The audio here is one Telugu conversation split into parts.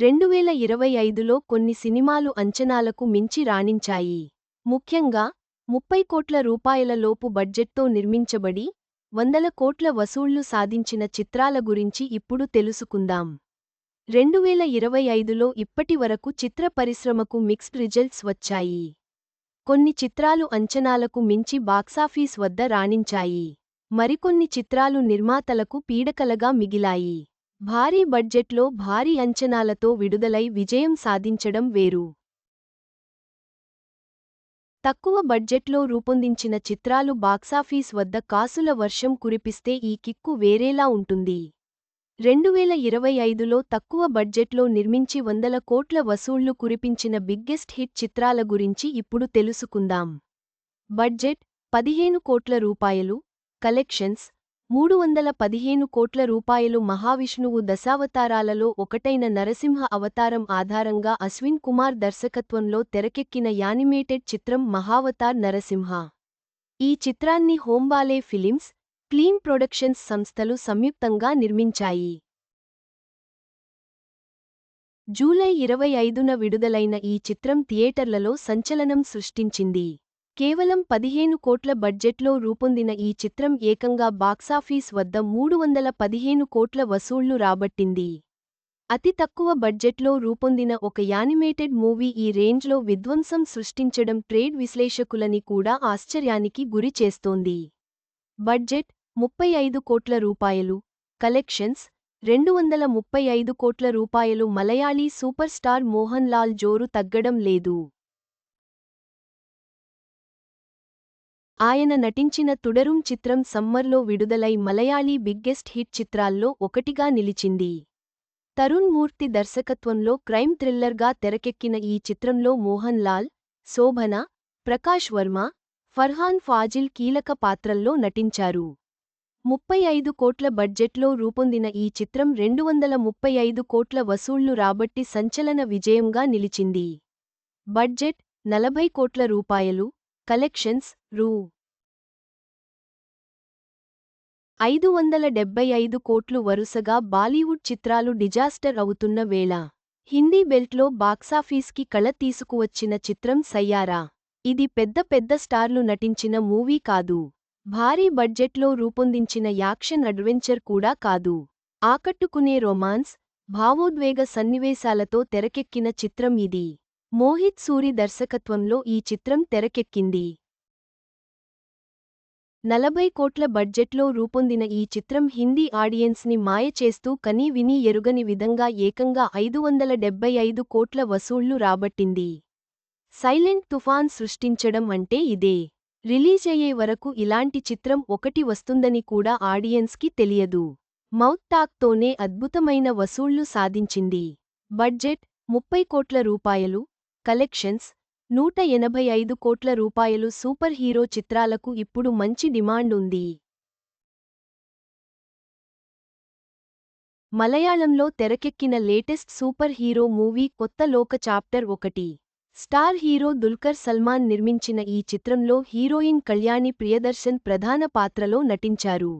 రెండువేల ఇరవై ఐదులో కొన్ని సినిమాలు అంచనాలకు మించి రాణించాయి. ముఖ్యంగా ముప్పై కోట్ల రూపాయల లోపు బడ్జెట్తో నిర్మించబడి వందల కోట్ల వసూళ్ళు సాధించిన చిత్రాల గురించి ఇప్పుడు తెలుసుకుందాం. రెండువేల ఇరవై ఐదులో ఇప్పటివరకు చిత్ర పరిశ్రమకు మిక్స్డ్ రిజల్ట్స్ వచ్చాయి. కొన్ని చిత్రాలు అంచనాలకు మించి బాక్సాఫీస్ వద్ద రాణించాయి. మరికొన్ని చిత్రాలు నిర్మాతలకు పీడకలగా మిగిలాయి. భారీ బడ్జెట్లో భారీ అంచనాలతో విడుదలై విజయం సాధించడం వేరు. తక్కువ బడ్జెట్లో రూపొందించిన చిత్రాలు బాక్సాఫీస్ వద్ద కాసుల వర్షం కురిపిస్తే ఈ కిక్కు వేరేలా ఉంటుంది. రెండువేల ఇరవై ఐదులో తక్కువ బడ్జెట్లో నిర్మించి వందల కోట్ల వసూళ్ళు కురిపించిన బిగ్గెస్ట్ హిట్ చిత్రాల గురించి ఇప్పుడు తెలుసుకుందాం. బడ్జెట్ పదిహేను కోట్ల రూపాయలు కలెక్షన్స్ మూడు వందల పదిహేను కోట్ల రూపాయలు మహావిష్ణువు దశావతారాలలో ఒకటైన నరసింహ అవతారం ఆధారంగా అశ్విన్ కుమార్ దర్శకత్వంలో తెరకెక్కిన యానిమేటెడ్ చిత్రం మహావతార్ నరసింహ. ఈ చిత్రాన్ని హోంబాలే ఫిలిమ్స్ క్లీన్ ప్రొడక్షన్స్ సంస్థలు సంయుక్తంగా నిర్మించాయి. జూలై ఇరవై ఐదున విడుదలైన ఈ చిత్రం థియేటర్లలో సంచలనం సృష్టించింది. కేవలం పదిహేను కోట్ల బడ్జెట్లో రూపొందిన ఈ చిత్రం ఏకంగా బాక్సాఫీస్ వద్ద మూడు వందల పదిహేను కోట్ల వసూళ్ళు రాబట్టింది. అతి తక్కువ బడ్జెట్లో రూపొందిన ఒక యానిమేటెడ్ మూవీ ఈ రేంజ్లో విధ్వంసం సృష్టించడం ట్రేడ్ విశ్లేషకులని కూడా ఆశ్చర్యానికి గురి చేస్తోంది. బడ్జెట్ ముప్పై ఐదు కోట్ల రూపాయలు కలెక్షన్స్ రెండు వందల ముప్పై ఐదు కోట్ల రూపాయలు మలయాళీ సూపర్ స్టార్ మోహన్ లాల్ జోరు తగ్గడం లేదు. ఆయన నటించిన తుడరుం చిత్రం సమ్మర్లో విడుదలై మలయాళీ బిగ్గెస్ట్ హిట్ చిత్రాల్లో ఒకటిగా నిలిచింది. తరుణ్ మూర్తి దర్శకత్వంలో క్రైమ్ థ్రిల్లర్గా తెరకెక్కిన ఈ చిత్రంలో మోహన్ లాల్ శోభన ప్రకాష్ వర్మ ఫర్హాన్ ఫాజిల్ కీలక పాత్రల్లో నటించారు. ముప్పై ఐదు కోట్ల బడ్జెట్లో రూపొందిన ఈ చిత్రం రెండు వందల ముప్పై ఐదు కోట్ల వసూళ్ళు రాబట్టి సంచలన విజయంగా నిలిచింది. బడ్జెట్ నలభై కోట్ల రూపాయలు కలెక్షన్స్ రూ. ఐదు వందల డెబ్బై ఐదు కోట్లు వరుసగా బాలీవుడ్ చిత్రాలు డిజాస్టర్ అవుతున్న వేళ హిందీ బెల్ట్లో బాక్సాఫీస్కి కళ తీసుకువచ్చిన చిత్రం సయ్యారా. ఇది పెద్ద పెద్ద స్టార్లు నటించిన మూవీ కాదు. భారీ బడ్జెట్లో రూపొందించిన యాక్షన్ అడ్వెంచర్ కూడా కాదు. ఆకట్టుకునే రొమాన్స్ భావోద్వేగ సన్నివేశాలతో తెరకెక్కిన చిత్రం ఇది. మోహిత్ సూరి దర్శకత్వంలో ఈ చిత్రం తెరకెక్కింది. నలభై కోట్ల బడ్జెట్లో రూపొందిన ఈ చిత్రం హిందీ ఆడియన్స్ని మాయ చేస్తూ కనీ విని ఎరుగని విధంగా ఏకంగా ఐదు వందల డెబ్బై ఐదు కోట్ల వసూళ్ళు రాబట్టింది. సైలెంట్ తుఫాన్ సృష్టించడం అంటే ఇదే. రిలీజయ్యే వరకు ఇలాంటి చిత్రం ఒకటి వస్తుందని కూడా ఆడియన్స్కి తెలియదు. మౌత్ టాక్తోనే అద్భుతమైన వసూళ్ళు సాధించింది. బడ్జెట్ ముప్పై కోట్ల రూపాయలు కలెక్షన్స్ నూట ఎనభై ఐదు కోట్ల రూపాయలు సూపర్ హీరో చిత్రాలకు ఇప్పుడు మంచి డిమాండ్ ఉంది. మలయాళంలో తెరకెక్కిన లేటెస్ట్ సూపర్ హీరో మూవీ కొత్త లోక చాప్టర్ ఒకటి. స్టార్ హీరో దుల్కర్ సల్మాన్ నిర్మించిన ఈ చిత్రంలో హీరోయిన్ కళ్యాణి ప్రియదర్శన్ ప్రధాన పాత్రలో నటించారు.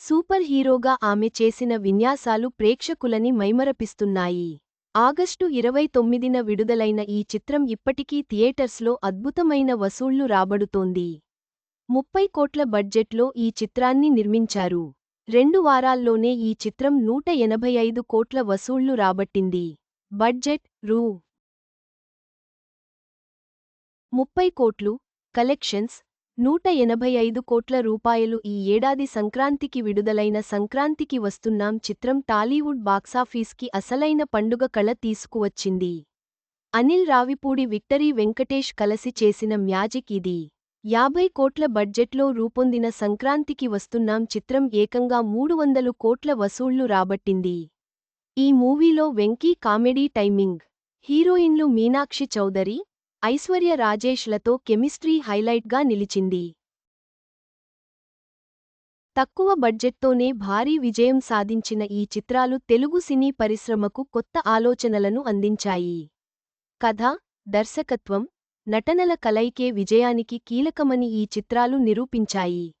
సూపర్ హీరోగా ఆమె చేసిన విన్యాసాలు ప్రేక్షకులని మైమరపిస్తున్నాయి. ఆగస్టు ఇరవై తొమ్మిదిన విడుదలైన ఈ చిత్రం ఇప్పటికీ థియేటర్స్లో అద్భుతమైన వసూళ్ళు రాబడుతోంది. ముప్పై కోట్ల బడ్జెట్లో ఈ చిత్రాన్ని నిర్మించారు. రెండు వారాల్లోనే ఈ చిత్రం నూట ఎనభై ఐదు కోట్ల వసూళ్ళు రాబట్టింది. బడ్జెట్ రూ. ముప్పై కోట్లు కలెక్షన్స్ నూట ఎనభై ఐదు కోట్ల రూపాయలు ఈ ఏడాది సంక్రాంతికి విడుదలైన సంక్రాంతికి వస్తున్నాం చిత్రం టాలీవుడ్ బాక్సాఫీస్కి అసలైన పండుగ కళ తీసుకువచ్చింది. అనిల్ రావిపూడి విక్టరీ వెంకటేష్ కలసి చేసిన మ్యాజిక్ ఇది. యాభై కోట్ల బడ్జెట్లో రూపొందిన సంక్రాంతికి వస్తున్నాం చిత్రం ఏకంగా మూడు వందలు కోట్ల వసూళ్ళు రాబట్టింది. ఈ మూవీలో వెంకీ కామెడీ టైమింగ్. హీరోయిన్లు మీనాక్షి చౌదరి ఐశ్వర్య రాజేష్లతో కెమిస్ట్రీ హైలైట్గా నిలిచింది. తక్కువ బడ్జెట్తోనే భారీ విజయం సాధించిన ఈ చిత్రాలు తెలుగు సినీ పరిశ్రమకు కొత్త ఆలోచనలను అందించాయి. కథ దర్శకత్వం నటనల కలయికే విజయానికి కీలకమని ఈ చిత్రాలు నిరూపించాయి.